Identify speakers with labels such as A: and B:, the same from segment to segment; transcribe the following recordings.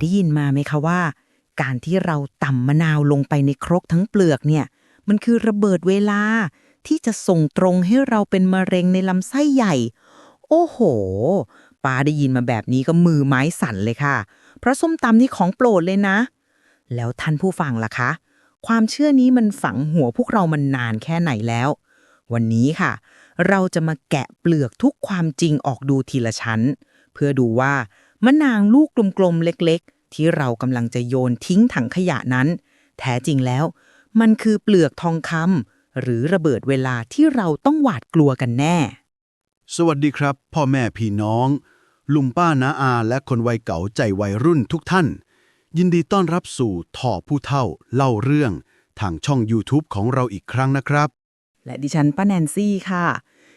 A: ได้ยินมาไหมคะว่า การที่เราต่ำมะนาวลงไปในครกทั้งเปลือกเนี่ย มันคือระเบิดเวลาที่จะส่งตรงให้เราเป็นมะเร็งในลำไส้ใหญ่ โอ้โหป้าได้ยินมาแบบนี้ก็มือไม้สั่นเลยค่ะ เพราะส้มตำนี่ของโปรดเลยนะ แล้วท่านผู้ฟังล่ะคะ ความเชื่อนี้มันฝังหัวพวกเรามันนานแค่ไหนแล้ว วันนี้ค่ะ เราจะมาแกะเปลือกทุกความจริงออกดูทีละชั้น เพื่อดูว่า มะนางลูกกลมๆเล็กๆ ที่เรากำลังจะโยนทิ้งถังขยะนั้น แท้จริงแล้ว มันคือเปลือกทองคำหรือระเบิดเวลาที่เราต้องหวาดกลัวกันแน่
B: สวัสดีครับ พ่อแม่พี่น้อง ลุงป้าน้าอา และคนวัยเก่าใจวัยรุ่นทุกท่าน ยินดีต้อนรับสู่ถ่อผู้เฒ่าเล่าเรื่อง ทางช่อง YouTube ของเราอีกครั้งนะครับ
A: และดิฉันป้าแนนซี่ค่ะ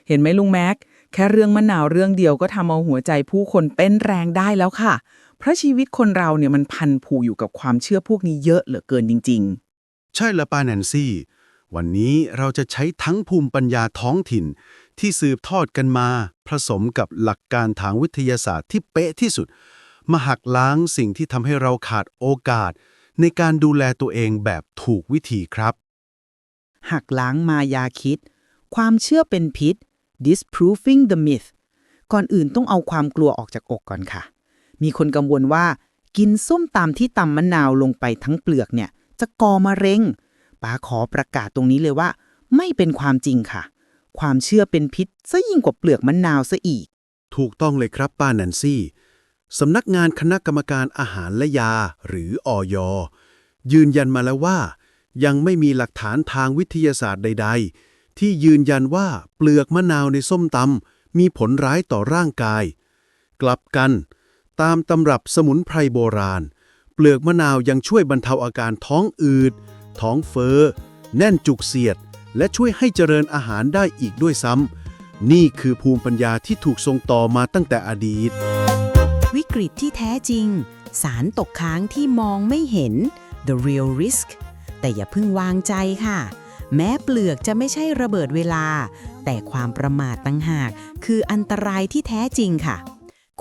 A: เห็นไหมลุงแม็ก แค่เรื่องมะนาวเรื่องเดียวก็ทำเอาหัวใจผู้คนเต้นแรงได้แล้วค่ะ เพราะชีวิตคนเราเนี่ยมันพันผูอยู่กับความเชื่อพวกนี้เยอะเหลือเกินจริง
B: ใช่ละป้าแนนซี่ วันนี้เราจะใช้ทั้งภูมิปัญญาท้องถิ่น ที่สืบทอดกันมา ผสมกับหลักการทางวิทยาศาสตร์ที่เป๊ะที่สุด มาหักล้างสิ่งที่ทำให้เราขาดโอกาส ในการดูแลตัวเองแบบถูกวิธีครับ
A: ๆหักล้างมายาคิด ความเชื่อเป็นพิษ disproving the myth ก่อนอื่นต้องเอาความกลัวออกจากอกก่อนค่ะ มีคนกังวลว่า กินส้มตำที่ตำมะนาวลงไปทั้งเปลือกเนี่ย จะกอมะเร็งป้าขอประกาศตรงนี้เลยว่า ไม่เป็นความจริงค่ะ ความเชื่อเป็นพิษซะยิ่งกว่าเปลือกมะนาวซะอีก
B: ถูกต้องเลยครับป้าแนนซี่สำนักงานคณะกรรมการอาหารและยา หรืออยยืนยันมาแล้วว่า ยังไม่มีหลักฐานทางวิทยาศาสตร์ใด ๆ ที่ยืนยันว่าเปลือกมะนาวในส้มตำมีผลร้ายต่อร่างกาย กลับกัน ตามตำรับสมุนไพรโบราณ เปลือกมะนาวยังช่วยบรรเทาอาการท้องอืด ท้องเฟอ้อ แน่นจุกเสียด และช่วยให้เจริญอาหารได้อีกด้วยซ้ำ นี่คือภูมิปัญญาที่ถูกส่งต่อมาตั้งแต่อดีต
C: วิกฤตที่แท้จริง สารตกค้างที่มองไม่เห็น the real risk แต่อย่าเพิ่งวางใจค่ะ แม้เปลือกจะไม่ใช่ระเบิดเวลา แต่ความประมาทตั้งหาก คืออันตรายที่แท้จริงค่ะ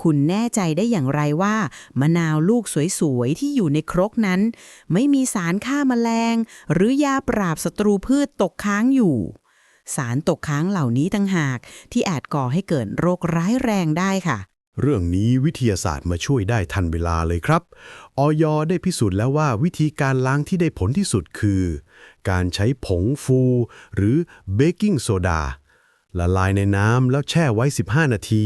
C: คุณแน่ใจได้อย่างไรว่า มะนาวลูกสวยๆ ที่อยู่ในครกนั้น ไม่มีสารฆ่าแมลง หรือยาปราบศัตรูพืชตกค้างอยู่ สารตกค้างเหล่านี้ตั้งหาก ที่อาจก่อให้เกิดโรคร้ายแรงได้ค่ะ
D: เรื่องนี้วิทยาศาสตร์มาช่วยได้ทันเวลาเลยครับ ออยได้พิสูจน์แล้วว่าวิธีการล้างที่ได้ผลที่สุดคือ การใช้ผงฟูหรือเบกกิ้งโซดาละลายในน้ำแล้วแช่ไว้ 15 นาที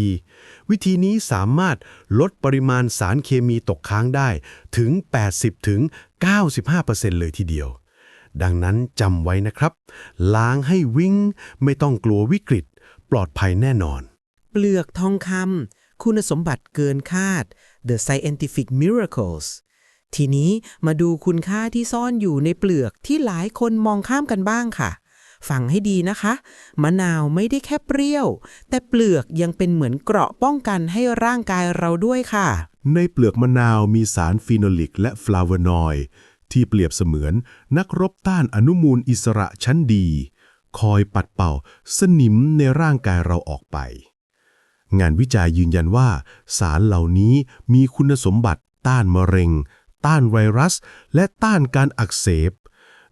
D: วิธีนี้สามารถลดปริมาณสารเคมีตกค้างได้ถึง 80ถึง95เลยทีเดียว ดังนั้นจำไว้นะครับ ล้างให้วิ่งไม่ต้องกลัววิกฤต ปลอดภัยแน่นอน
E: เปลือกทองคำคุณสมบัติเกินคาด The Scientific Miracles ทีนี้มาดูคุณค่าที่ซ่อนอยู่ในเปลือกที่หลายคนมองข้ามกันบ้างค่ะ ฟังให้ดีนะคะ มะนาวไม่ได้แค่เปรี้ยว แต่เปลือกยังเป็นเหมือนเกราะป้องกันให้ร่างกายเราด้วยค่ะ
D: ในเปลือกมะนาวมีสารฟีโนลิกและฟลาโวนอยด์ที่เปรียบเสมือนนักรบต้านอนุมูลอิสระชั้นดี คอยปัดเป่าสนิมในร่างกายเราออกไป งานวิจัยยืนยันว่า สารเหล่านี้มีคุณสมบัติต้านมะเร็ง ต้านไวรัส และต้านการอักเสบ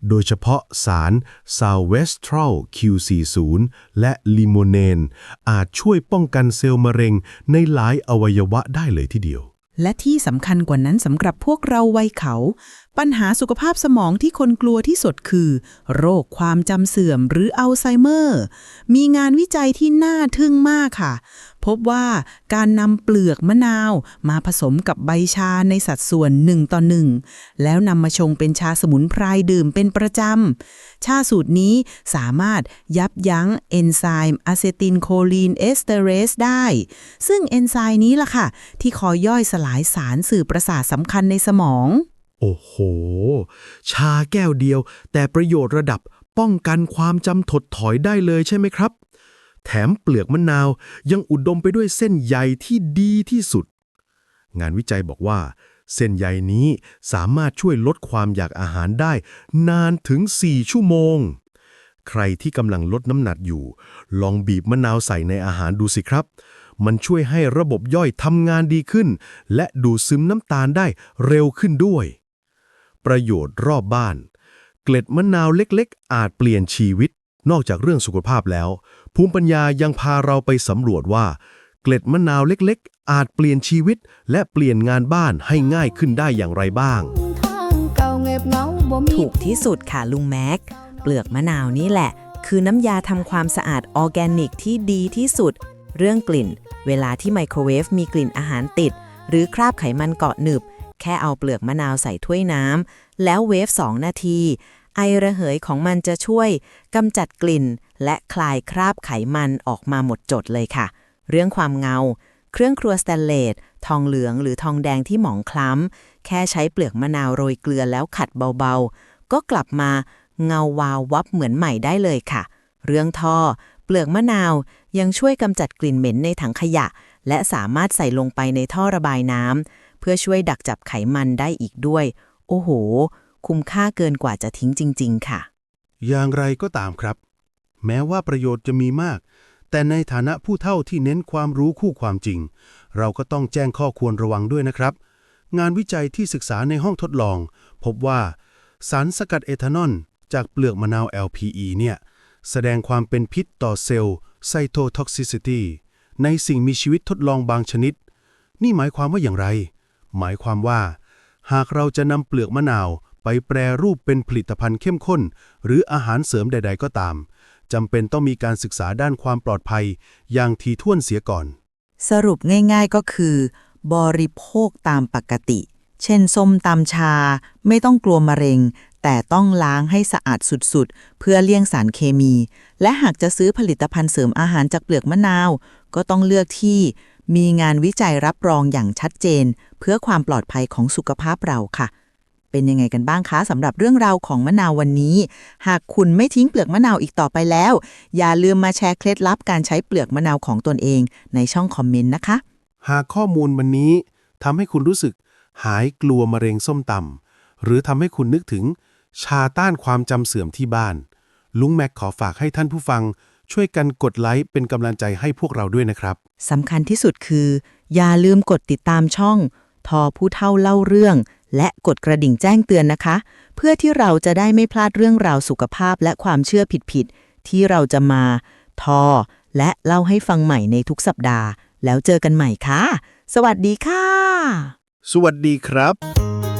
D: โดยเฉพาะสารซาเวสทรัล Q40 และลิโมเนนอาจช่วยป้องกันเซลล์มะเร็งในหลายอวัยวะได้เลยทีเดียว
A: และที่สำคัญกว่านั้นสำหรับพวกเราวัยเขา ปัญหาสุขภาพสมองที่คนกลัวที่สุดคือ โรคความจำเสื่อมหรืออัลไซเมอร์ มีงานวิจัยที่น่าทึ่งมากค่ะ พบว่าการนำเปลือกมะนาวมาผสมกับใบชาในสัดส่วน 1 ต่อ 1 แล้วนำมาชงเป็นชาสมุนไพรดื่มเป็นประจำ ชาสูตรนี้สามารถยับยั้งเอนไซม์อะเซติลโคลีนเอสเตอเรสได้ ซึ่งเอนไซม์นี้ล่ะค่ะ ที่คอยย่อยสลายสารสื่อประสาทสำคัญในสมอง
D: โอ้โห ชาแก้วเดียว แต่ประโยชน์ระดับป้องกันความจำถดถอยได้เลยใช่ไหมครับ แถมเปลือกมะนาวยังอุดมไปด้วยเส้นใยที่ดีที่สุด งานวิจัยบอกว่า เส้นใยนี้สามารถช่วยลดความอยากอาหารได้นานถึง 4 ชั่วโมง ใครที่กำลังลดน้ำหนักอยู่ ลองบีบมะนาวใส่ในอาหารดูสิครับ
B: มันช่วยให้ระบบย่อยทำงานดีขึ้น และดูดซึมน้ำตาลได้เร็วขึ้นด้วย ประโยชน์รอบบ้าน เกล็ดมะนาวเล็กๆ อาจเปลี่ยนชีวิต นอกจากเรื่องสุขภาพแล้ว ภูมิปัญญายังพาเราไปสำรวจว่า เกล็ดมะนาวเล็กๆ อาจเปลี่ยนชีวิต และเปลี่ยนงานบ้านให้ง่ายขึ้นได้อย่างไรบ้าง
F: ถูกที่สุดค่ะลุงแม็ก เปลือกมะนาวนี่แหละ คือน้ำยาทำความสะอาดออร์แกนิกที่ดีที่สุด เรื่องกลิ่น เวลาที่ไมโครเวฟมีกลิ่นอาหารติด หรือคราบไขมันเกาะหนึบ แค่เอาเปลือกมะนาวใส่ถ้วยน้ำแล้วเวฟ 2 นาที ไอระเหยของมันจะช่วยกำจัดกลิ่น และคลายคราบไขมันออกมาหมดจดเลยค่ะ เรื่องความเงา เครื่องครัวสแตนเลส ทองเหลืองหรือทองแดงที่หมองคล้ำ แค่ใช้เปลือกมะนาวโรยเกลือแล้วขัดเบาๆ ก็กลับมาเงาวาววับเหมือนใหม่ได้เลยค่ะ เรื่องท่อ เปลือกมะนาวยังช่วยกำจัดกลิ่นเหม็นในถังขยะ และสามารถใส่ลงไปในท่อระบายน้ำเพื่อช่วยดักจับไขมันได้อีกด้วย โอ้โห คุ้มค่าเกินกว่าจะทิ้งจริง ๆ ค่ะ
D: อย่างไรก็ตามครับ แม้ว่าประโยชน์จะมีมาก แต่ในฐานะผู้เฒ่าที่เน้นความรู้คู่ความจริง เราก็ต้องแจ้งข้อควรระวังด้วยนะครับ งานวิจัยที่ศึกษาในห้องทดลอง พบว่า สารสกัดเอทานอลจากเปลือกมะนาว LPE เนี่ย แสดงความเป็นพิษต่อเซลล์ไซโตท็อกซิซิตี้ในสิ่งมีชีวิตทดลองบางชนิด นี่หมายความว่าอย่างไร หมายความว่า หากเราจะนำเปลือกมะนาว ไปแปรรูปเป็นผลิตภัณฑ์เข้มข้น หรืออาหารเสริมใด ๆ ก็ตามจำเป็นต้องมีการศึกษาด้านความปลอดภัย อย่างทีท่วนเสียก่อน
A: สรุปง่ายๆก็คือ บริโภคตามปกติ เช่นส้มตำชา ไม่ต้องกลัวมะเร็ง แต่ต้องล้างให้สะอาดสุดๆ เพื่อเลี่ยงสารเคมี และหากจะซื้อผลิตภัณฑ์เสริมอาหารจากเปลือกมะนาว ก็ต้องเลือกที่มีงานวิจัยรับรองอย่างชัดเจน เพื่อความปลอดภัยของสุขภาพเราค่ะ เป็นยังไงกันบ้างคะสำหรับเรื่องราวของมะนาววันนี้ หากคุณไม่ทิ้งเปลือกมะนาวอีกต่อไปแล้ว อย่าลืมมาแชร์เคล็ดลับการใช้เปลือกมะนาวของตนเองในช่องคอมเมนต์นะคะ
D: หากข้อมูลวันนี้ทำให้คุณรู้สึก หายกลัวมะเร็งส้มตำหรือทำให้คุณนึกถึง ชาต้านความจำเสื่อมที่บ้าน ลุงแม็กขอฝากให้ท่านผู้ฟัง ช่วยกันกดไลค์เป็นกำลังใจให้พวกเราด้วยนะครับ
A: สำคัญที่สุดคือ อย่าลืมกดติดตามช่อง ทอผู้เท่าเล่าเรื่อง และกดกระดิ่งแจ้งเตือนนะคะ เพื่อที่เราจะได้ไม่พลาดเรื่องราวสุขภาพและความเชื่อผิดๆที่เราจะมา ทอ และเล่าให้ฟังใหม่ในทุกสัปดาห์ แล้วเจอกันใหม่ค่ะ สวัสดีค่ะ
D: สวัสดีครับ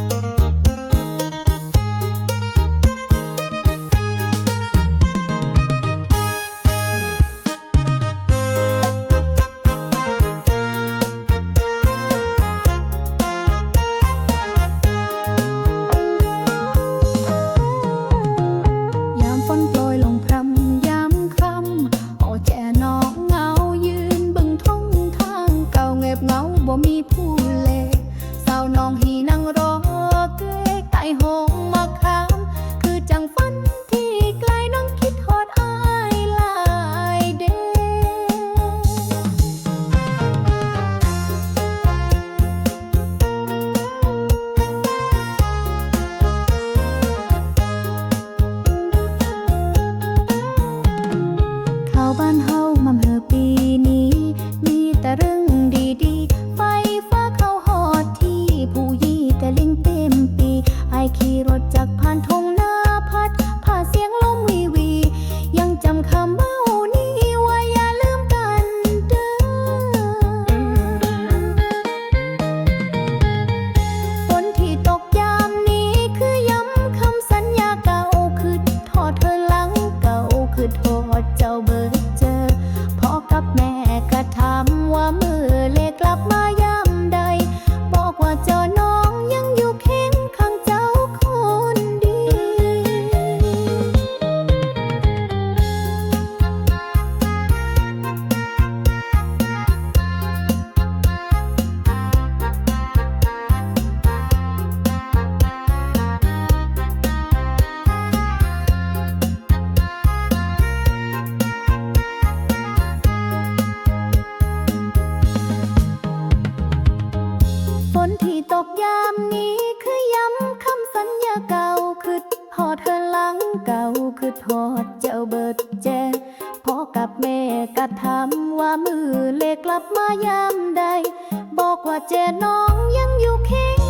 B: เลกลับมายามใด บอกว่าเจน้องยังอยู่เคียงข้างใจ